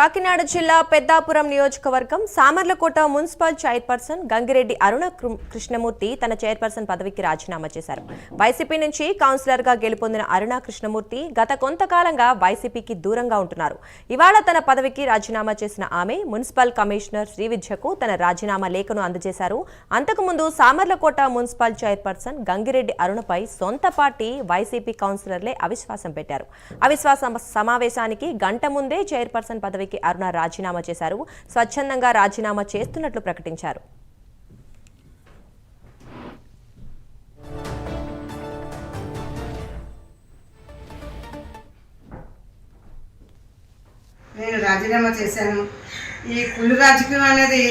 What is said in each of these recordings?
కాకినాడ జిల్లా పెద్దాపురం నియోజకవర్గం Samarlakota municipal chairperson Gangireddy Aruna Krishnamurthy తన చైర్పర్సన్ పదవికి రాజీనామా చేశారు. వైసీపీ నుంచి కౌన్సిలర్గా గెలుపొందిన అరుణ కృష్ణమూర్తి గత కొంతకాలంగా వైసీపీకి దూరంగా ఉంటున్నారు. ఇవాళ తన పదవికి రాజీనామా చేసిన ఆమె మున్సిపల్ కమిషనర్ శ్రీవిద్యకు తన రాజీనామా లేఖను అందజేశారు. అంతకుముందు సామర్లకోట మున్సిపల్ చైర్పర్సన్ గంగిరెడ్డి అరుణపై సొంత పార్టీ వైసీపీ కౌన్సిలర్లే అవిశ్వాసం పెట్టారు. అవిశ్వాస సమావేశానికి గంట ముందే చైర్పర్సన్ పదవికి అరుణ రాజీనామా చేశారు. స్వచ్ఛందంగా రాజీనామా చేస్తున్నట్లు ప్రకటించారు. నేను రాజీనామా చేశాను. ఈ కుళ్ళు రాజకీయం అనేది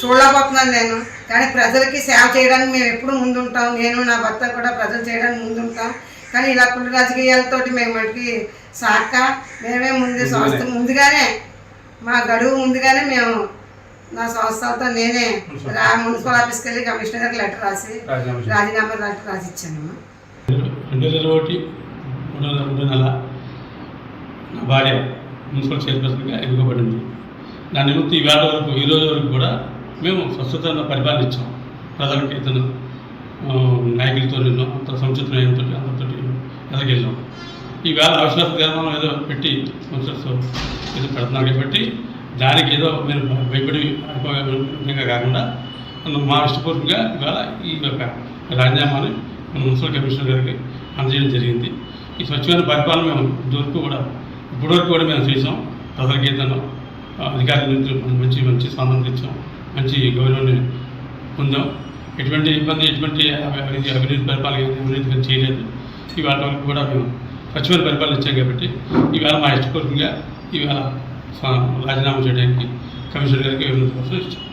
చూడలేకపోతున్నాను నేను. కానీ ప్రజలకి సేవ చేయడానికి మేము ఎప్పుడు ముందుంటాం. నేను నా భర్త కూడా ప్రజలు చేయడానికి ముందుంటాం. కానీ ఇలా కుళ్ళు రాజకీయాలతోటి మేము మనకి సాక మేమే ముందు సంస్థ ముందుగానే మా గడువు ముందుగానే మేము నా సంస్థలతో నేనే రా మున్సిపల్ ఆఫీస్కి వెళ్ళి కమిషనర్ గారికి లెటర్ రాసి రాజీనామా లెటర్ రాసి ఇచ్చాను రెండు వేల ఒకటి మూడు నెల నా భార్య మున్సిపల్ చైర్పర్సన్గా ఎన్నుకోబడింది. నా నిమిత్తం ఈ వేళ వరకు ఈ రోజు వరకు కూడా మేము స్వచ్ఛతను పరిపాలన ఇచ్చాం. ప్రజలకి ఇతను నాయకులతో నిన్ను అంత నాయకులతో అందరితో ఎదగెళ్ళాం. ఈ వేళ అవిశ్వాస తీర్మానం ఏదో పెట్టి మున్సిపల్స్ ఏదో పెడుతున్నాం కాబట్టి దానికి ఏదో మీరు భయపడి అనుకోవే విధంగా కాకుండా మా ఇష్టపూర్వకంగా ఇవాళ ఈ యొక్క రాజీనామాని మన మున్సిపల్ కమిషనర్ గారికి అందజేయడం జరిగింది. ఈ స్వచ్ఛమైన పరిపాలన మేము ఇదివరకు కూడా ఇప్పటివరకు కూడా మేము చేసాం ప్రజలకి ఏదైనా అధికారుల నుంచి మంచి మంచి స్పందన తెచ్చాం. మంచి గౌరవాన్ని పొందాం. ఎటువంటి ఇబ్బంది ఎటువంటి అవినీతి పరిపాలన అవినీతి చేయలేదు. ఇవాళ వరకు కూడా మేము స్వచ్ఛమైన పరిపాలన ఇచ్చాం కాబట్టి ఈవేళ మా ఇష్టపూర్వకంగా ఈవేళ రాజీనామా చేయడానికి కమిషనర్ గారికి వినతి పత్రం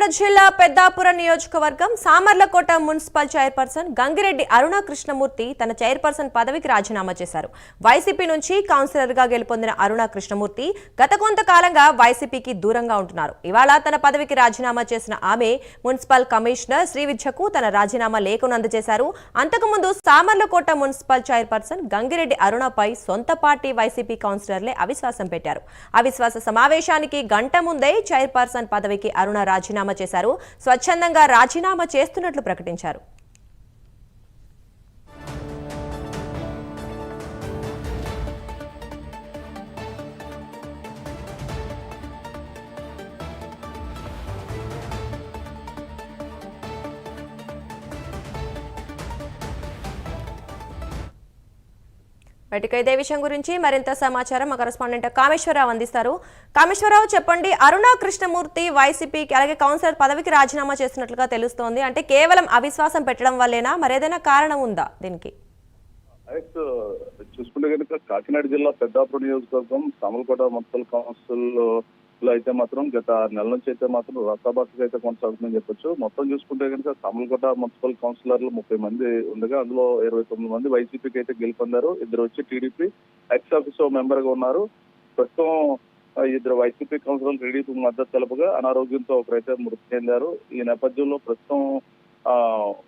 కాకినాడ జిల్లా పెద్దాపురం నియోజకవర్గం సామర్లకోట మున్సిపల్ చైర్పర్సన్ గంగిరెడ్డి అరుణ కృష్ణమూర్తి తన చైర్పర్సన్ పదవికి రాజీనామా చేశారు. వైసీపీ నుంచి కౌన్సిలర్గా గెలుపొందిన అరుణ కృష్ణమూర్తి గత కొంతకాలంగా వైసీపీకి దూరంగా ఉంటున్నారు. ఇవాళ తన పదవికి రాజీనామా చేసిన ఆమె మున్సిపల్ కమిషనర్ శ్రీవిద్యకు తన రాజీనామా లేఖను అందజేశారు అంతకుముందు సామర్లకోట మున్సిపల్ చైర్పర్సన్ గంగిరెడ్డి అరుణపై సొంత పార్టీ వైసీపీ కౌన్సిలర్లే అవిశ్వాసం పెట్టారు. అవిశ్వాస సమావేశానికి గంట ముందే చైర్పర్సన్ పదవికి అరుణ రాజీనామా చేశారు. స్వచ్ఛందంగా రాజీనామా చేస్తున్నట్లు ప్రకటించారు. బయటకు ఇదే విషయం గురించి మరింత సమాచారం మా కరెస్పాండెంట్ కామేశ్వరరావు అందిస్తారు. కామేశ్వరరావు చెప్పండి అరుణ కృష్ణమూర్తి వైసీపీకి అలాగే కౌన్సిలర్ పదవికి రాజీనామా చేసినట్లుగా తెలుస్తోంది. అంటే కేవలం అవిశ్వాసం పెట్టడం వల్లేనా? మరేదైనా కారణం ఉందా దీనికి? చూసుకుంటే కనుక కాకినాడ జిల్లా పెద్దాపురం నియోజకవర్గం సామలకోట మున్సిపల్ కౌన్సిల్ లో అయితే మాత్రం గత నెల నుంచి అయితే మాత్రం రసాబాసుగా అయితే కొనసాగుతుందని చెప్పొచ్చు. మొత్తం చూసుకుంటే కనుక సామలకోట మున్సిపల్ కౌన్సిలర్లు ముప్పై మంది ఉండగా అందులో ఇరవై తొమ్మిది మంది వైసీపీకి అయితే గెలుపొందారు. ఇద్దరు వచ్చి టీడీపీ ఎక్స్ ఆఫీసో మెంబర్గా ఉన్నారు. ప్రస్తుతం ఇద్దరు వైసీపీ కౌన్సిలర్ టీడీపీ మద్దతు తెలుపుగా అనారోగ్యంతో ఒకరైతే మృతి చెందారు. ఈ నేపథ్యంలో ప్రస్తుతం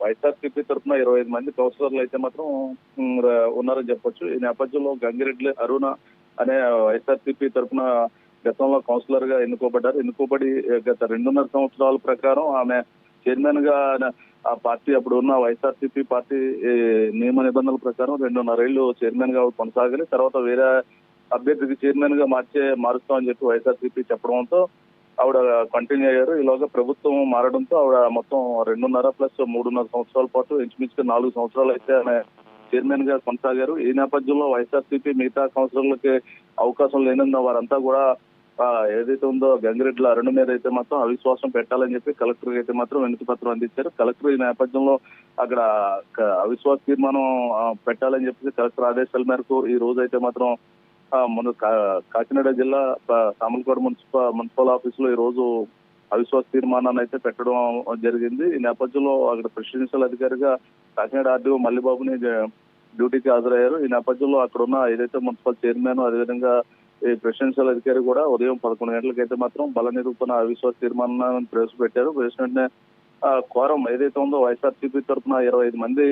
వైఎస్ఆర్సీపీ తరఫున ఇరవై ఐదు మంది కౌన్సిలర్లు అయితే మాత్రం ఉన్నారని చెప్పొచ్చు. ఈ నేపథ్యంలో గంగిరెడ్డి అరుణ అనే వైఎస్ఆర్సీపీ తరఫున గతంలో కౌన్సిలర్గా ఎన్నుకోబడ్డారు. ఎన్నుకోబడి గత రెండున్నర సంవత్సరాల ప్రకారం ఆమె చైర్మన్గా ఆ పార్టీ అప్పుడు ఉన్న వైఎస్ఆర్సీపీ పార్టీ నియమ నిబంధనల ప్రకారం రెండున్నరేళ్ళు చైర్మన్గా కొనసాగాలి. తర్వాత వేరే అభ్యర్థికి చైర్మన్గా మార్చే మారుస్తామని చెప్పి వైఎస్ఆర్సీపీ చెప్పడంతో ఆవిడ కంటిన్యూ అయ్యారు. ఈలోగా ప్రభుత్వం మారడంతో ఆవిడ మొత్తం రెండున్నర ప్లస్ మూడున్నర సంవత్సరాల పాటు ఇంచుమించుగా నాలుగు సంవత్సరాలు అయితే ఆమె చైర్మన్గా కొనసాగారు. ఈ నేపథ్యంలో వైఎస్ఆర్సీపీ మిగతా కౌన్సిలర్లకి అవకాశం లేనందున వారంతా కూడా ఏదైతే ఉందో గంగిరెడ్ల అరుణ మీద అయితే మాత్రం అవిశ్వాసం పెట్టాలని చెప్పి కలెక్టర్ అయితే మాత్రం వినతి పత్రం అందించారు. కలెక్టర్ ఈ నేపథ్యంలో అక్కడ అవిశ్వాస తీర్మానం పెట్టాలని చెప్పి కలెక్టర్ ఆదేశాల మేరకు ఈ రోజు అయితే మాత్రం మన కాకినాడ జిల్లా ప- సామలకోట మున్సిపల్ మున్సిపల్ ఆఫీస్లో ఈ రోజు అవిశ్వాస తీర్మానాన్ని అయితే పెట్టడం జరిగింది. ఈ నేపథ్యంలో అక్కడ ప్రెసిడెన్షియల్ అధికారిగా కాకినాడ ఆర్డీఓ మల్లిబాబుని డ్యూటీకి హాజరయ్యారు. ఈ నేపథ్యంలో అక్కడ ఉన్న ఏదైతే మున్సిపల్ చైర్మన్ అదేవిధంగా ప్రెసిడెన్షియల్ అధికారి కూడా ఉదయం పదకొండు గంటలకైతే మాత్రం బల నిరూపణ అవిశ్వాస తీర్మానాన్ని ప్రవేశపెట్టారు. ప్రవేశపెట్టిన కోరం ఏదైతే ఉందో వైఎస్ఆర్సీపీ తరఫున ఇరవై ఐదు మంది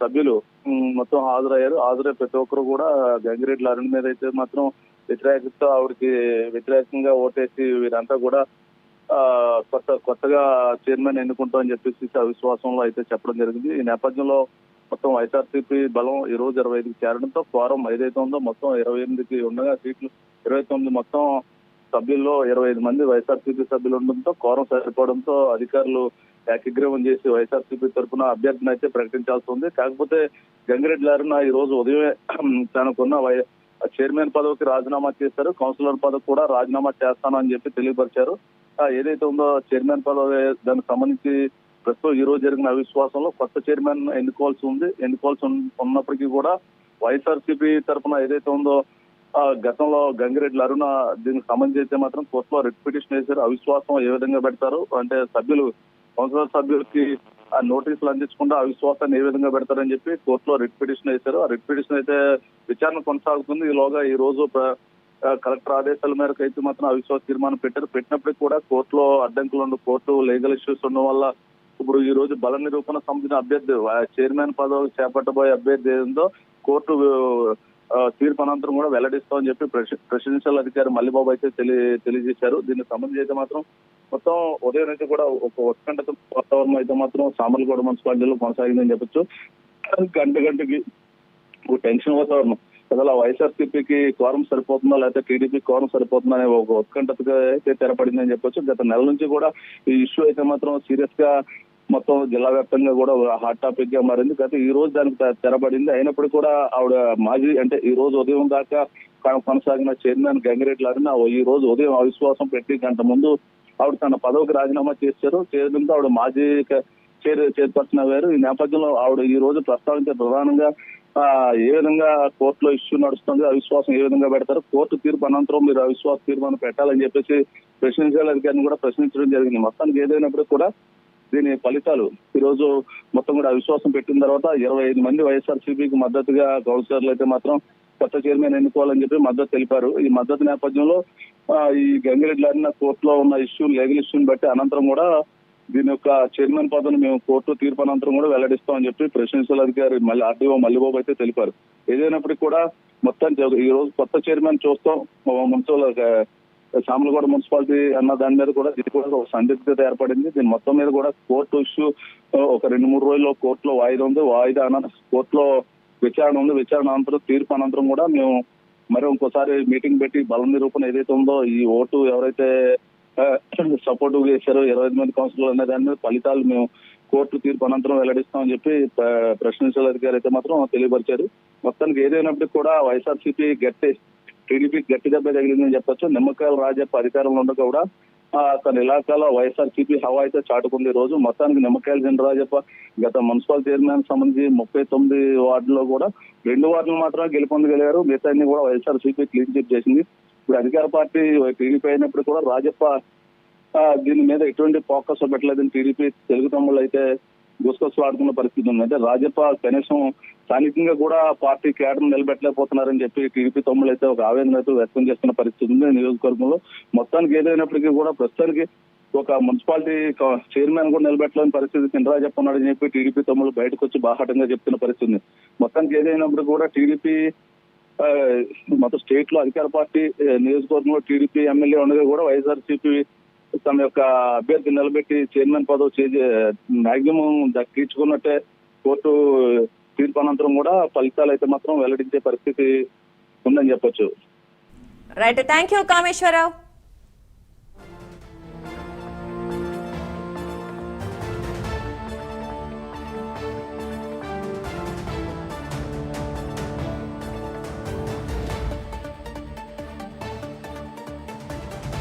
సభ్యులు మొత్తం హాజరయ్యారు. హాజరై ప్రతి ఒక్కరు కూడా గంగిరెడ్డి లారీ మీద అయితే మాత్రం వ్యతిరేకతో ఆవిడకి వ్యతిరేకంగా ఓటేసి వీరంతా కూడా కొత్త కొత్తగా చైర్మన్ ఎన్నుకుంటామని చెప్పేసి అవిశ్వాసంలో అయితే చెప్పడం జరిగింది. ఈ నేపథ్యంలో మొత్తం వైఎస్ఆర్సీపీ బలం ఈ రోజు ఇరవై ఐదుకి చేరడంతో ఫోరం ఏదైతే ఉందో మొత్తం ఇరవై ఎనిమిదికి ఉండగా సీట్లు ఇరవై తొమ్మిది మొత్తం సభ్యుల్లో ఇరవై ఐదు మంది వైఎస్ఆర్సీపీ సభ్యులు ఉండడంతో కోరం సరిపోవడంతో అధికారులు ఏకగ్రీవం చేసి వైఎస్ఆర్సీపీ తరఫున అభ్యర్థిని అయితే ప్రకటించాల్సి ఉంది. కాకపోతే గంగిరెడ్డి లారిన ఈ రోజు ఉదయమే తనకున్న వై చైర్మన్ పదవికి రాజీనామా చేశారు. కౌన్సిలర్ పదవి కూడా రాజీనామా చేస్తాను అని చెప్పి తెలియపరిచారు. ఏదైతే ఉందో చైర్మన్ పదవి దానికి సంబంధించి ప్రస్తుతం ఈ రోజు జరిగిన అవిశ్వాసంలో కొత్త చైర్మన్ ఎన్నుకోవాల్సి ఉంది. ఎన్నుకోవాల్సి ఉన్నప్పటికీ కూడా వైఎస్ఆర్సీపీ తరఫున ఏదైతే ఉందో ఆ, గతంలో గంగిరెడ్డి అరుణ దీనికి సంబంధించి అయితే మాత్రం కోర్టులో రిట్ పిటిషన్ వేశారు. అవిశ్వాసం ఏ విధంగా పెడతారు? అంటే సభ్యులు కౌన్సిలర్ సభ్యులకి ఆ నోటీసులు అందించకుండా అవిశ్వాసాన్ని ఏ విధంగా పెడతారని చెప్పి కోర్టులో రిట్ పిటిషన్ వేశారు. ఆ రిట్ పిటిషన్ అయితే విచారణ కొనసాగుతుంది. ఈలోగా ఈ రోజు కలెక్టర్ ఆదేశాల మేరకు అయితే మాత్రం అవిశ్వాస తీర్మానం పెట్టారు. పెట్టినప్పటికీ కూడా కోర్టులో అడ్డంకులు ఉండు కోర్టు లీగల్ ఇష్యూస్ ఉండడం వల్ల ఇప్పుడు ఈ రోజు బల నిరూపణ సంబంధించిన అభ్యర్థి చైర్మన్ పదవి చేపట్టబోయే అభ్యర్థి ఏదో కోర్టు తీర్పు అనంతరం కూడా వెల్లడిస్తామని చెప్పి ప్రెసిడెన్షియల్ అధికారి మల్లిబాబు అయితే తెలియజేశారు. దీనికి సంబంధించి అయితే మాత్రం మొత్తం ఉదయం నుంచి కూడా ఒక ఉత్కంఠ వాతావరణం అయితే మాత్రం సామర్లగూడ మున్సిపాలిటీలో కొనసాగిందని చెప్పొచ్చు. గంట గంటకి ఒక టెన్షన్ వాతావరణం. అసలు వైఎస్ఆర్సీపీకి కోరం సరిపోతుందా లేకపోతే టీడీపీ కోరం సరిపోతుందా అనే ఒక ఉత్కంఠతగా అయితే తెరపడిందని చెప్పొచ్చు. గత నెల నుంచి కూడా ఈ ఇష్యూ అయితే మాత్రం సీరియస్గా మొత్తం జిల్లా వ్యాప్తంగా కూడా హాట్ టాపిక్గా మారింది. గత ఈ రోజు దానికి తెరబడింది. తెరపడింది అయినప్పుడు కూడా ఆవిడ మాజీ అంటే ఈ రోజు ఉదయం దాకా కొనసాగిన చైర్మన్ గంగిరెడ్డి లారిన ఈ రోజు ఉదయం అవిశ్వాసం పెట్టి గంట ముందు ఆవిడ తన పదవికి రాజీనామా చేశారు. చేయడంతో ఆవిడ మాజీ చైర్ చైర్పర్సన్ అయ్యారు. ఈ నేపథ్యంలో ఆవిడ ఈ రోజు ప్రస్తావించే ప్రధానంగా ఏ విధంగా కోర్టులో ఇష్యూ నడుస్తుంది అవిశ్వాసం ఏ విధంగా పెడతారు? కోర్టు తీర్పు అనంతరం మీరు అవిశ్వాస తీర్మానం పెట్టాలని చెప్పేసి ప్రశ్నించాలి. అధికారిని కూడా ప్రశ్నించడం జరిగింది. మొత్తానికి ఏదైనప్పుడు కూడా దీని ఫలితాలు. ఈ రోజు మొత్తం కూడా అవిశ్వాసం పెట్టిన తర్వాత ఇరవై ఐదు మంది వైఎస్ఆర్సీపీకి మద్దతుగా కౌన్సిలర్లు అయితే మాత్రం కొత్త చైర్మన్ ఎన్నుకోవాలని చెప్పి మద్దతు తెలిపారు. ఈ మద్దతు నేపథ్యంలో ఈ గంగిరెడ్డి లారిన కోర్టులో ఉన్న ఇష్యూ లీగల్ ఇష్యూని బట్టి అనంతరం కూడా దీని యొక్క చైర్మన్ పదవిని మేము కోర్టు తీర్పు అనంతరం కూడా వెల్లడిస్తామని చెప్పి ప్రెసిడెన్షియల్ అధికారి మళ్ళీ ఆర్డీఓ మల్లిబాబు అయితే తెలిపారు. ఏదైనప్పటికీ కూడా మొత్తం ఈ రోజు కొత్త చైర్మన్ చూస్తాం. మున్సిపల్ శామలగూడ మున్సిపాలిటీ అన్న దాని మీద కూడా ఇది కూడా ఒక సందిగ్ధత ఏర్పడింది. దీని మొత్తం మీద కూడా కోర్టు ఇష్యూ ఒక రెండు మూడు రోజుల్లో కోర్టులో వాయిదా ఉంది. వాయిదా అన కోర్టులో విచారణ ఉంది. విచారణ అనంతరం తీర్పు అనంతరం కూడా మేము మరి ఇంకోసారి మీటింగ్ పెట్టి బలం నిరూపణ ఏదైతే ఉందో ఈ ఓటు ఎవరైతే సపోర్ట్ చేశారో ఇరవై ఐదు మంది కౌన్సిలర్ అనే దాని మీద ఫలితాలు మేము కోర్టు తీర్పు అనంతరం వెల్లడిస్తామని చెప్పి ప్రెసిడెన్షియల్ అధికారి అయితే మాత్రం తెలియపరిచారు. మొత్తానికి ఏదైనప్పటికీ కూడా వైఎస్ఆర్సీపీ గట్టి టీడీపీ గట్టి దెబ్బ తగిలిందని చెప్పొచ్చు. నిమ్మకాయల రాజప్ప అధికారంలో ఉండగా కూడా తన ఇలాకాలో వైఎస్ఆర్సీపీ హవా అయితే చాటుకుంది ఈ రోజు. మొత్తానికి నిమ్మకాయల చంద్రరాజప్ప గత మున్సిపల్ చైర్మన్ సంబంధించి ముప్పై తొమ్మిది వార్డులో కూడా రెండు వార్డులు మాత్రమే గెలుపొందగలిగారు మిగతా కూడా వైఎస్ఆర్సీపీ క్లీన్ చిట్ చేసింది. ఇప్పుడు అధికార పార్టీ టీడీపీ అయినప్పుడు కూడా రాజప్ప దీని మీద ఎటువంటి ఫోకస్ పెట్టలేదని టీడీపీ తెలుగు తమ్ముళ్ళు అయితే గుసగుసలు ఆడుతున్న పరిస్థితి ఉంది. అంటే రాజప్ప కనీసం స్థానికంగా కూడా పార్టీ కేడర్ నిలబెట్టలేకపోతున్నారని చెప్పి టీడీపీ తమ్ముళ్ళు అయితే ఒక ఆవేదన అయితే వ్యక్తం చేస్తున్న పరిస్థితి ఉంది నియోజకవర్గంలో. మొత్తానికి ఏదైనప్పటికీ కూడా ప్రస్తుతానికి ఒక మున్సిపాలిటీ చైర్మన్ కూడా నిలబెట్టలేని పరిస్థితి చినరాజప్ప అని చెప్పి టీడీపీ తమ్ముళ్ళు బయటకు వచ్చి బాహాటంగా చెప్తున్న పరిస్థితి ఉంది. మొత్తానికి ఏదైనప్పుడు కూడా టీడీపీ మొత్తం స్టేట్లో అధికార పార్టీ నియోజకవర్గంలో టీడీపీ ఎమ్మెల్యే ఉండగా కూడా వైఎస్ఆర్సీపీ తమ యొక్క అభ్యర్థి నిలబెట్టి చైర్మన్ పదవి చేసే మాక్సిమం దక్కించుకున్నట్టే కోర్టు తీర్పు అనంతరం కూడా ఫలితాలు అయితే మాత్రం వెల్లడించే పరిస్థితి ఉందని చెప్పొచ్చు. Right thank you Kameswararao.